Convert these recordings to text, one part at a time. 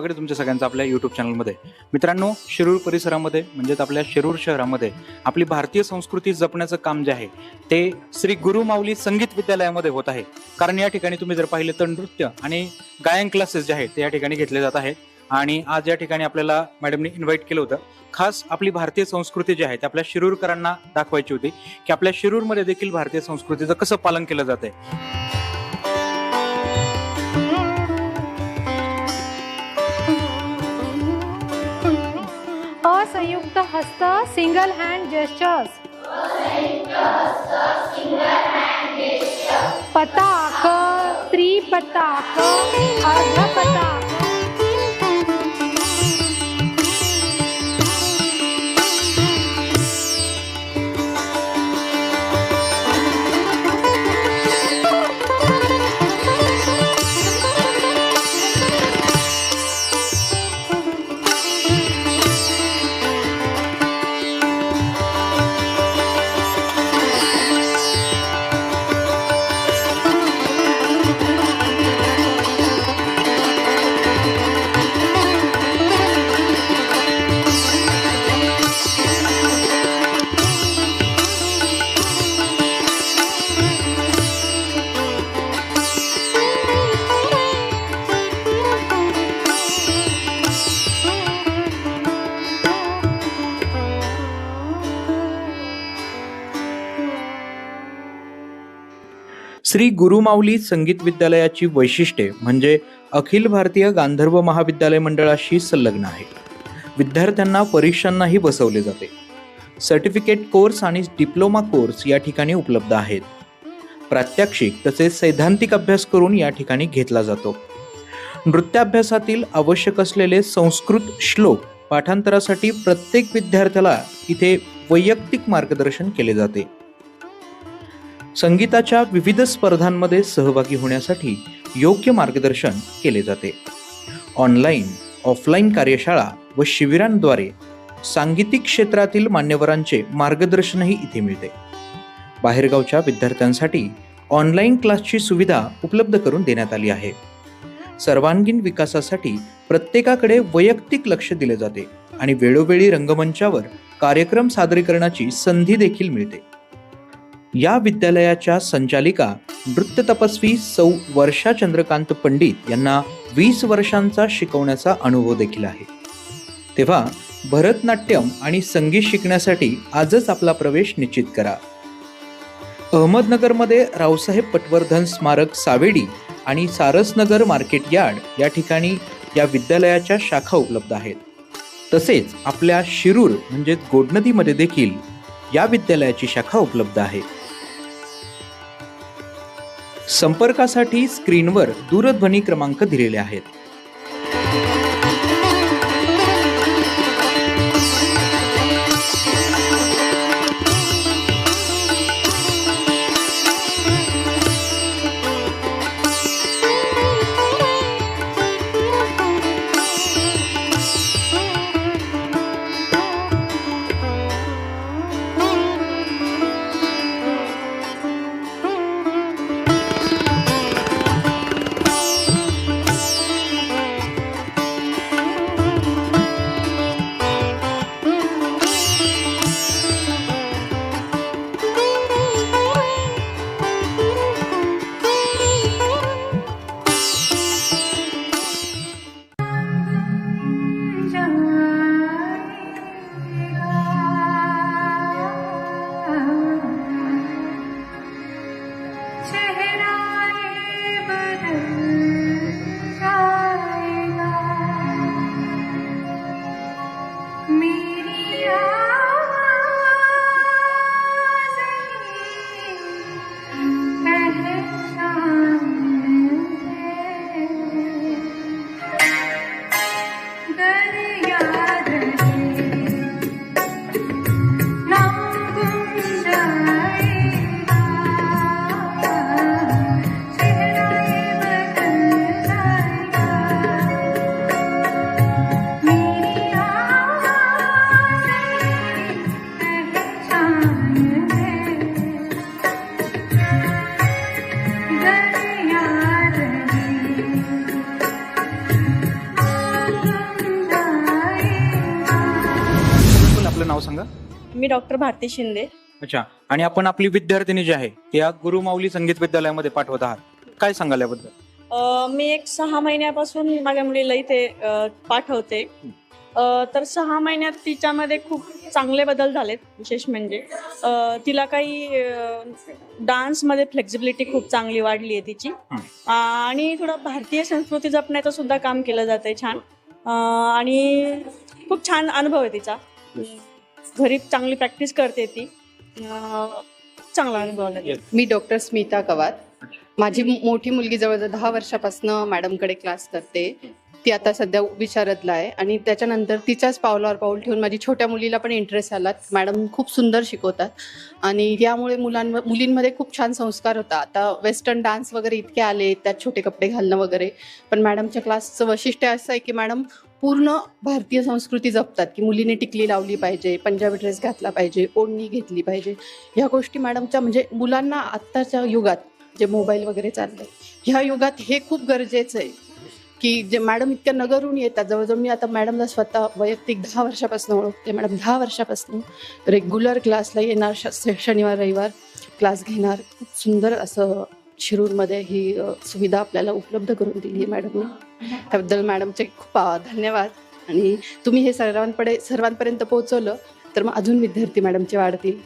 स्वागत आहे तुमच्या सगळ्यांचं आपल्या युट्यूब चॅनलमध्ये मित्रांनो शिरूर परिसरामध्ये म्हणजेच आपल्या शिरूर शहरामध्ये आपली भारतीय संस्कृती जपण्याचं काम जे आहे ते श्री गुरु माऊली संगीत विद्यालयामध्ये होत आहे. कारण या ठिकाणी तुम्ही जर पाहिलं तर नृत्य आणि गायन क्लासेस जे आहेत ते या ठिकाणी घेतले जात आहेत. आणि आज या ठिकाणी आपल्याला मॅडमने इन्व्हाइट केलं होतं. खास आपली भारतीय संस्कृती जी आहे ते आपल्या शिरूरकरांना दाखवायची होती की आपल्या शिरूरमध्ये देखील भारतीय संस्कृतीचं कसं पालन केलं जातंय. संयुक्त हस्त सिंगल हँड जेस्टर्स पताक त्रिपताक अर्धपताक. श्री गुरुमाऊली संगीत विद्यालयाची वैशिष्ट्ये म्हणजे अखिल भारतीय गांधर्व महाविद्यालय मंडळाशी संलग्न आहे. विद्यार्थ्यांना परीक्षांनाही बसवले जाते. सर्टिफिकेट कोर्स आणि डिप्लोमा कोर्स या ठिकाणी उपलब्ध आहेत. प्रात्यक्षिक तसेच सैद्धांतिक अभ्यास करून या ठिकाणी घेतला जातो. नृत्याभ्यासातील आवश्यक असलेले संस्कृत श्लोक पाठांतरासाठी प्रत्येक विद्यार्थ्याला इथे वैयक्तिक मार्गदर्शन केले जाते. संगीताच्या विविध स्पर्धांमध्ये सहभागी होण्यासाठी योग्य मार्गदर्शन केले जाते. ऑनलाईन ऑफलाईन कार्यशाळा व शिबिरांद्वारे सांगीतिक क्षेत्रातील मान्यवरांचे मार्गदर्शनही इथे मिळते. बाहेरगावच्या विद्यार्थ्यांसाठी ऑनलाईन क्लासची सुविधा उपलब्ध करून देण्यात आली आहे. सर्वांगीण विकासासाठी प्रत्येकाकडे वैयक्तिक लक्ष दिले जाते आणि वेळोवेळी रंगमंचावर कार्यक्रम सादरीकरणाची संधी देखील मिळते. या विद्यालयाच्या संचालिका नृत्य तपस्वी सौ वर्षा चंद्रकांत पंडित यांना वीस वर्षांचा शिकवण्याचा अनुभव देखील आहे. तेव्हा भरतनाट्यम आणि संगीत शिकण्यासाठी आजच आपला प्रवेश निश्चित करा. अहमदनगरमध्ये रावसाहेब पटवर्धन स्मारक सावेडी आणि सारसनगर मार्केट यार्ड या ठिकाणी या विद्यालयाच्या शाखा उपलब्ध आहेत. तसेच आपल्या शिरूर म्हणजेच गोडनदीमध्ये देखील या विद्यालयाची शाखा उपलब्ध आहे. संपर्कासाठी स्क्रीनवर दूरध्वनी क्रमांक दिलेले आहेत. डॉक्टर भारती शिंदे. अच्छा आणि आपण आपली विद्यार्थिनी जी आहे ती या गुरुमाऊली संगीत विद्यालयामध्ये पाठवत आहात. काय सांगाल याबद्दल? अ, मी एक सहा महिन्यापासून माझ्या मुलीला इथे अ, पाठवते. अ, तर सहा महिन्यात तिच्यामध्ये खूप चांगले बदल झालेत विशेष म्हणजे अ, तिला काही डान्समध्ये फ्लेक्झिबिलिटी खूप चांगली वाढली आहे तिची. आणि थोडं भारतीय संस्कृती जपण्याचं सुद्धा काम केलं जात आहे छान. अ, आणि खूप छान अनुभव आहे तिचा. घरी चांगली प्रॅक्टिस करते ती. अ, चांगला अनुभव आला. मी डॉक्टर स्मिता कवार. माझी मोठी मुलगी जवळजवळ दहा वर्षापासून मॅडमकडे क्लास करते. ती आता सध्या विशारदला आहे आणि त्याच्यानंतर तिच्याच पावलावर पाऊल ठेवून माझी छोट्या मुलीला पण इंटरेस्ट आला. मॅडम खूप सुंदर शिकवतात आणि यामुळे मुलांवर मुलींमध्ये खूप छान संस्कार होता. आता वेस्टर्न डान्स वगैरे इतके आले त्यात छोटे कपडे घालणं वगैरे. पण मॅडमच्या क्लासचं वैशिष्ट्य असं आहे की मॅडम पूर्ण भारतीय संस्कृती जपतात की मुलीने टिकली लावली पाहिजे पंजाबी ड्रेस घातला पाहिजे ओढणी घेतली पाहिजे. ह्या गोष्टी मॅडमच्या म्हणजे मुलांना आत्ताच्या युगात जे मोबाईल वगैरे चाललंय ह्या युगात हे खूप गरजेचं आहे की जे मॅडम इतक्या नगरून येतात. जवळजवळ मी आता मॅडमला स्वतः वैयक्तिक दहा वर्षापासून ओळखते. मॅडम दहा वर्षापासून रेग्युलर क्लासला येणार श- शनिवार रविवार क्लास घेणार. खूप सुंदर असं शिरूरमध्ये ही सुविधा आपल्याला उपलब्ध करून दिली आहे मॅडमने. त्याबद्दल मॅडमचे खूप धन्यवाद. आणि तुम्ही हे सर्वांकडे सर्वांपर्यंत पोहोचवलं तर मग अजून विद्यार्थी मॅडमचे वाढतील.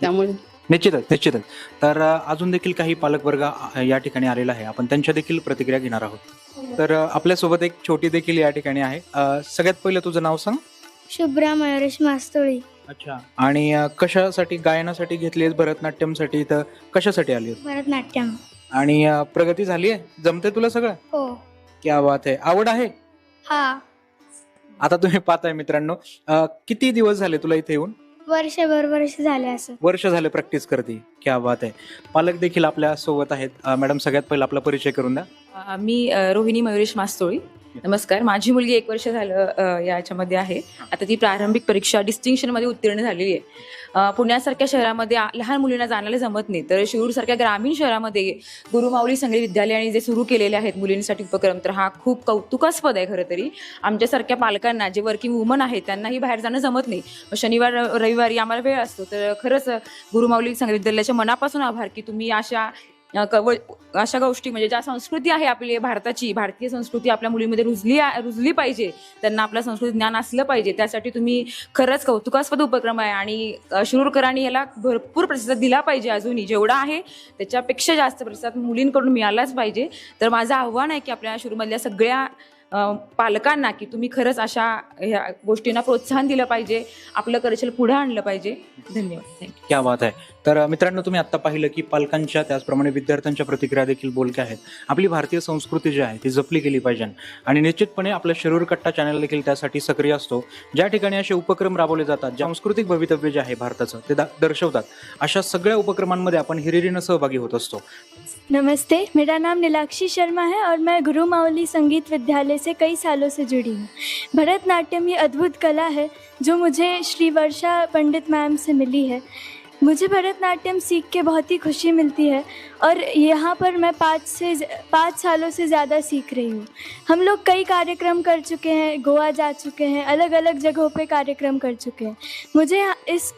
त्यामुळे निश्चितच निश्चितच. तर अजून देखील काही पालकवर्ग या ठिकाणी आलेला आहे. आपण त्यांच्या देखील प्रतिक्रिया घेणार आहोत. तर आपल्यासोबत एक छोटी देखील या ठिकाणी आहे. सगळ्यात पहिलं तुझं नाव सांग. शुभ्रा मयुरेश मास्तोळी. अच्छा. आणि कशासाठी गायनासाठी घेतली भरतनाट्यमसाठी? तर कशासाठी आली भरतनाट्यम. आणि अ, प्रगती झाली आहे जमते तुला सगळं? हो. क्या बात आहे आवड आहे? हा. आता तुम्ही पाहताय मित्रांनो. अ, किती दिवस झाले तुला इथे येऊन? वर्षभर वर्ष झाले असं. वर्ष झाले प्रॅक्टिस करते. क्या बात आहे पालक देखील आपल्यासोबत आहेत. अ, मॅडम सगळ्यात पहिला आपला परिचय करून द्या. अ, मी अ, रोहिणी मयुरेश मास्तोळी. नमस्कार. माझी मुलगी एक वर्ष झालं याच्यामध्ये आहे. आता ती प्रारंभिक परीक्षा डिस्टिंक्शनमध्ये उत्तीर्ण झालेली आहे. पुण्यासारख्या शहरामध्ये लहान मुलींना जाण्याला जमत नाही. तर शिरूरसारख्या ग्रामीण शहरामध्ये गुरुमाऊली संगीत विद्यालयाने जे सुरू केलेले आहेत मुलींसाठी उपक्रम तर हा खूप कौतुकास्पद आहे खरं तरी. आमच्यासारख्या पालकांना जे वर्किंग वुमन आहेत त्यांनाही बाहेर जाणं जमत नाही. शनिवार रविवारी आम्हाला वेळ असतो. तर खरंच गुरुमाऊली संगीत विद्यालयाच्या मनापासून आभार की तुम्ही अशा कव अशा गोष्टी म्हणजे ज्या संस्कृती आहे आपली भारताची भारतीय संस्कृती आपल्या मुलीमध्ये रुजली रुजली पाहिजे. त्यांना आपल्या संस्कृती ज्ञान असलं पाहिजे. त्यासाठी तुम्ही खरंच कौतुकास्पद उपक्रम आहे आणि अ, शिरूरकरांनी याला भरपूर प्रतिसाद दिला पाहिजे अजूनही. जेवढा आहे त्याच्यापेक्षा जास्त प्रतिसाद मुलींकडून मिळालाच पाहिजे. तर माझं आव्हान आहे की आपल्या शिरूरमधल्या सगळ्या पालकांना की तुम्ही खरंच अशा ह्या गोष्टींना प्रोत्साहन दिलं पाहिजे आपलं करिशल पुढे आणलं पाहिजे. धन्यवाद. क्या बात आहे. तर मित्रांनो तुम्ही आता पाहिलं की पालकांच्या त्याचप्रमाणे विद्यार्थ्यांच्या प्रतिक्रिया देखील बोलक्या आहेत. आपली भारतीय संस्कृती जी आहे ती जपली गेली पाहिजे. आणि निश्चितपणे आपलं शरीर कट्टा चॅनल देखील त्यासाठी सक्रिय असतो. ज्या ठिकाणी असे उपक्रम राबवले जातात जे सांस्कृतिक भवितव्य जे आहे भारताचं ते दर्शवतात. अशा सगळ्या उपक्रमांमध्ये आपण हिरिरीनं सहभागी होत असतो. नमस्ते, मेरा नाम नीलाक्षी शर्मा है और मैं गुरु माउली संगीत विद्यालय से कई सालों से जुड़ी हूँ। भरतनाट्यम ये अद्भुत कला है जो मुझे श्री वर्षा पंडित मैम से मिली है। मुझे भरतनाट्यम सीख के बहुत ही खुशी मिलती है और यहाँ पर मैं पाँच से पाँच सालों से ज़्यादा सीख रही हूँ। हम लोग कई कार्यक्रम कर चुके हैं, गोवा जा चुके हैं अलग अलग जगहों पे कार्यक्रम कर चुके हैं। मुझे इस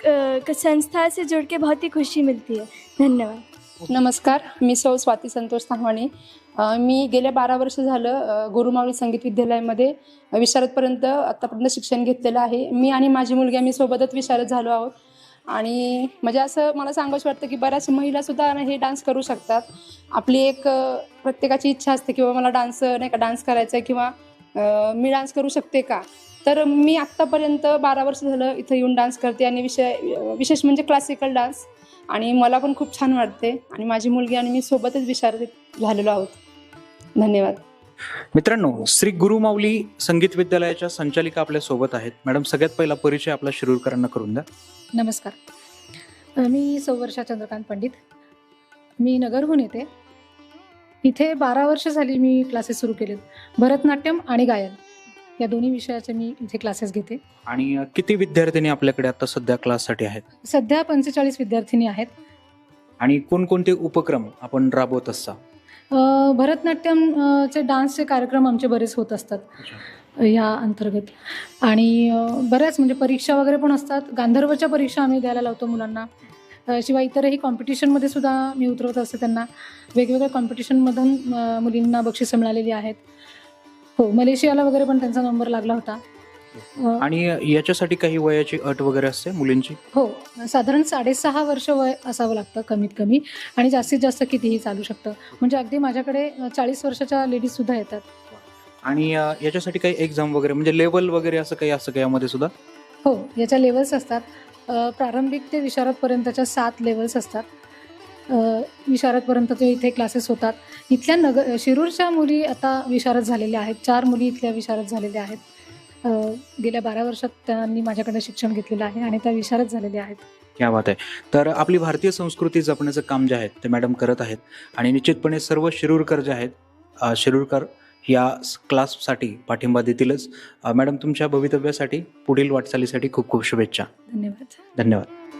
संस्था से जुड़ के बहुत ही खुशी मिलती है। धन्यवाद। नमस्कार मी सौ स्वाती संतोष तांगवाणी मी गेल्या बारा वर्ष झालं गुरुमावळी संगीत विद्यालयामध्ये विशारदपर्यंत आत्तापर्यंत शिक्षण घेतलेलं आहे. मी आणि माझी मुलगी आम्ही सोबतच विशारद झालो आहोत. आणि म्हणजे असं मला सांगावंच वाटतं की बऱ्याच महिलासुद्धा ना हे डान्स करू शकतात. आपली एक प्रत्येकाची इच्छा असते किंवा मला डान्स नाही का डान्स करायचा आहे किंवा मी डान्स करू शकते का? तर मी आत्तापर्यंत बारा वर्ष झालं इथं येऊन डान्स करते आणि विषय विशेष म्हणजे क्लासिकल डान्स. आणि मला पण खूप छान वाटते. आणि माझी मुलगी आणि मी सोबतच विशारदित झालेलो आहोत. धन्यवाद. मित्रांनो श्री गुरुमाऊली संगीत विद्यालयाच्या संचालिका आपल्यासोबत आहेत. मॅडम सगळ्यात पहिला परिचय आपला शिरूरकरांना करून द्या. नमस्कार. मी सौवर्षा चंद्रकांत पंडित. मी नगरहून येते. इथे बारा वर्ष झाली मी क्लासेस सुरू केलेत. भरतनाट्यम आणि गायन. या दोन्ही विषयाचे मी इथे क्लासेस घेते. आणि किती विद्यार्थिनी आपल्याकडे आता सध्या क्लाससाठी आहेत? सध्या पंचेचाळीस विद्यार्थिनी आहेत. आणि कोणकोणते उपक्रम आपण राबवत असता? अ, भरतनाट्यम अ, चे डान्सचे कार्यक्रम आमचे बरेच होत असतात. या अंतर्गत. आणि बऱ्याच म्हणजे परीक्षा वगैरे पण असतात. गांधर्वच्या परीक्षा आम्ही द्यायला लावतो मुलांना. शिवाय इतरही कॉम्पिटिशनमध्ये सुद्धा मी उतरवत असते त्यांना. वेगवेगळ्या कॉम्पिटिशनमधून मुलींना बक्षिसं मिळालेली आहेत. हो मलेशियाला वगैरे पण त्यांचा नंबर लागला होता. अ, आणि याच्यासाठी काही वयाची अट वगैरे असते मुलींची? हो साधारण साडेसहा वर्ष वय असावं लागतं कमीत कमी आणि जास्तीत जास्त कितीही चालू शकतं. म्हणजे अगदी माझ्याकडे चाळीस वर्षाच्या लेडीज सुद्धा येतात. आणि याच्यासाठी काही एक्झाम वगैरे म्हणजे लेवल वगैरे असं काही असं काही यामध्ये सुद्धा? हो याच्या लेवल्स असतात. प्रारंभिक ते विशारदपर्यंतच्या सात लेवल्स असतात. विशारदपर्यंतचे इथे क्लासेस होतात. इथल्या नग शिरूरच्या मुली आता विशारद झालेल्या आहेत. चार मुली इथल्या विशारद झालेल्या आहेत. गेल्या बारा वर्षात त्यांनी माझ्याकडे शिक्षण घेतलेलं आहे आणि त्या विशारद झालेल्या आहेत. क्या बात आहे. तर आपली भारतीय संस्कृती जपण्याचं काम जे आहे ते मॅडम करत आहेत. आणि निश्चितपणे सर्व शिरूरकर जे आहेत शिरूरकर या क्लाससाठी पाठिंबा देतीलच. मॅडम तुमच्या भवितव्यासाठी पुढील वाटचालीसाठी खूप खूप शुभेच्छा. धन्यवाद. धन्यवाद.